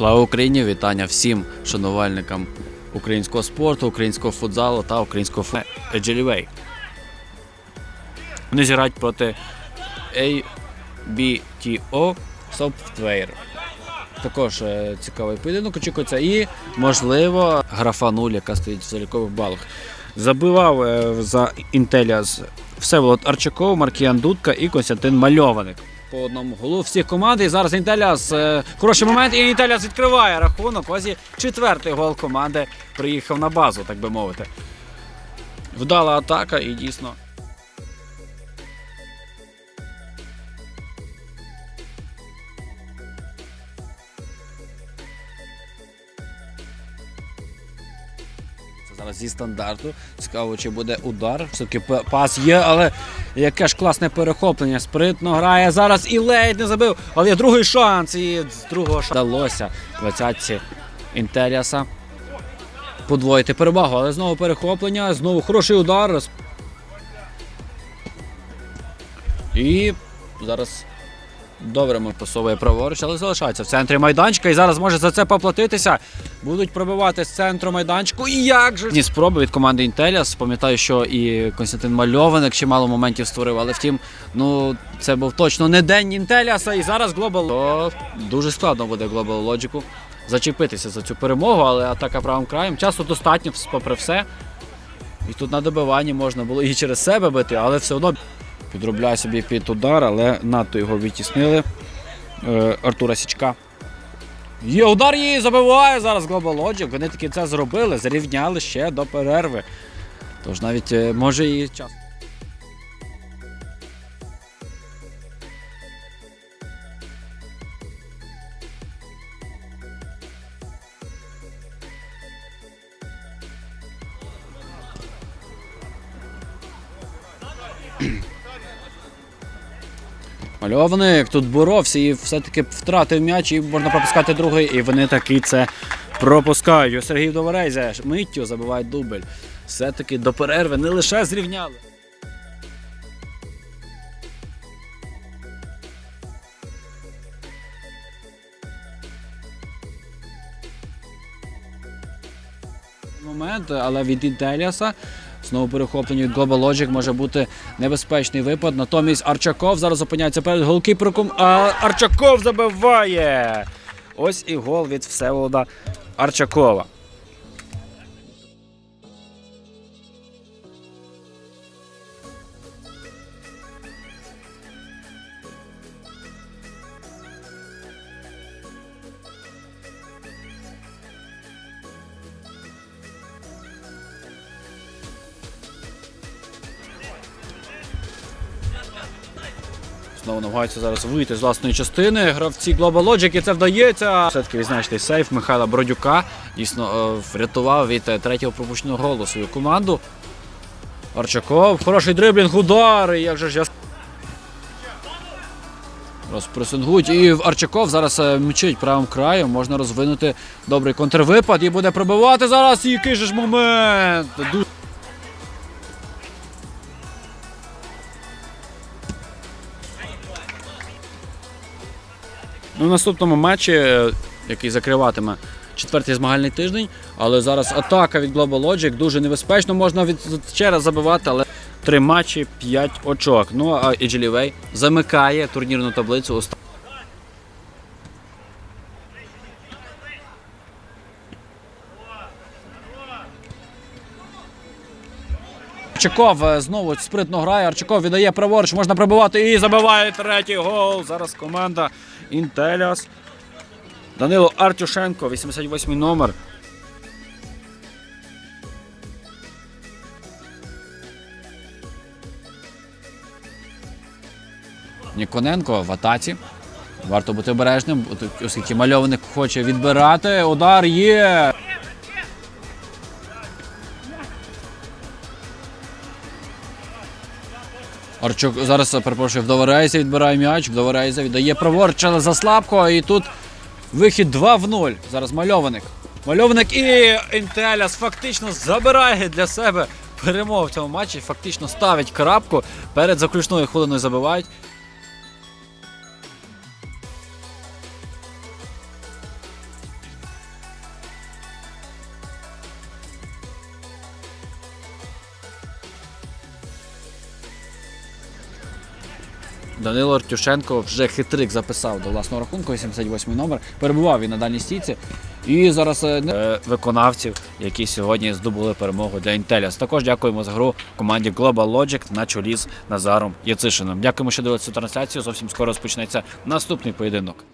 Слава Україні! Вітання всім шанувальникам українського спорту, українського футзалу та українського фу... Еджелівей. Вони зіграють проти ABTO Software. Також е, цікавий поєдинок очікується. І, можливо, графа 0, яка стоїть в залікових балах. Забивав е, за Інтеліас Всеволод Арчаков, Маркіян Дудка і Константин Мальованик. По одному голу всіх команд. І зараз Інтеліас е, хороший момент. І Інтеліас відкриває рахунок. Ось і четвертий гол команди приїхав на базу, так би мовити. Вдала атака і дійсно. Зараз зі стандарту. Цікаво, чи буде удар. Все-таки пас є, але яке ж класне перехоплення. Спритно грає зараз і ледь не забив. Але є другий шанс. І з другого шансу вдалося 20-ці Інтеріаса подвоїти перевагу. Але знову перехоплення, знову хороший удар. І зараз добре ми пасовує праворуч, але залишається в центрі майданчика. І зараз може за це поплатитися. Будуть пробивати з центру майданчику. І як же ні спроби від команди Інтеліас. Пам'ятаю, що і Константин Мальованик чимало моментів створив, але втім, ну це був точно не день Інтеліаса. І зараз Global. То дуже складно буде Global Logic зачепитися за цю перемогу, але атака правим краєм. Часу достатньо, попри все. І тут на добиванні можна було і через себе бити, але все одно підробляє собі під удар, але надто його відтіснили. Е, Артура Січка. Є удар її забиває зараз Global Logic. Вони таки це зробили, зарівняли ще до перерви. Тож навіть е, може і час. Мальованик тут боровся і все-таки втратив м'яч, і можна пропускати другий. І вони таки це пропускають. Сергій Доварейзе миттю забиває дубль. Все-таки до перерви не лише зрівняли. Момент, але від Інтеліаса Знову перехоплення від Global Logic може бути небезпечний випад. Натомість Арчаков зараз опиняється перед голкіперком, а Арчаков забиває. Ось і гол від Всеволода Арчакова. Знову намагаються зараз вийти з власної частини. Гравці Global Logic і це вдається. Все-таки відзначити сейф Михайла Бродюка. Дійсно е, врятував від е, третього пропущеного голу свою команду. Арчаков, хороший дриблінг, удар. Як же ж я Розпресингують. І Арчаков зараз е, мчить правим краєм. Можна розвинути добрий контрвипад і буде пробивати зараз. Який же ж момент! Ну, в наступному матчі, який закриватиме четвертий змагальний тиждень, але зараз атака від Global Logic дуже небезпечно. Можна від ще раз забивати, але три матчі, п'ять очок. Ну а Еджелівей замикає турнірну таблицю. Арчаков е, знову спритно грає. Арчаков віддає праворуч, можна пробивати і забиває третій гол. Зараз команда Інтеліас. Данило Артюшенко, 88 номер. Ніконенко в атаці. Варто бути обережним, оскільки мальованик хоче відбирати. Удар є. Арчук зараз перепрошую, Вдоворейза відбирає м'яч. Вдоворейза віддає праворуч, але заслабко. І тут вихід 2 в 0. Зараз мальованик. Мальованик і Інтеляс фактично забирає для себе перемогу в цьому матчі. Фактично ставить крапку. Перед заключною хвилиною забивають. Данило Артюшенко вже хитрик записав до власного рахунку, 88 номер. Перебував він на дальній стійці. І зараз е, е, виконавців, які сьогодні здобули перемогу для Інтеліс. Також дякуємо за гру команді Global Logic на чолі з Назаром Яцишином. Дякуємо, що дивилися цю трансляцію. Зовсім скоро розпочнеться наступний поєдинок.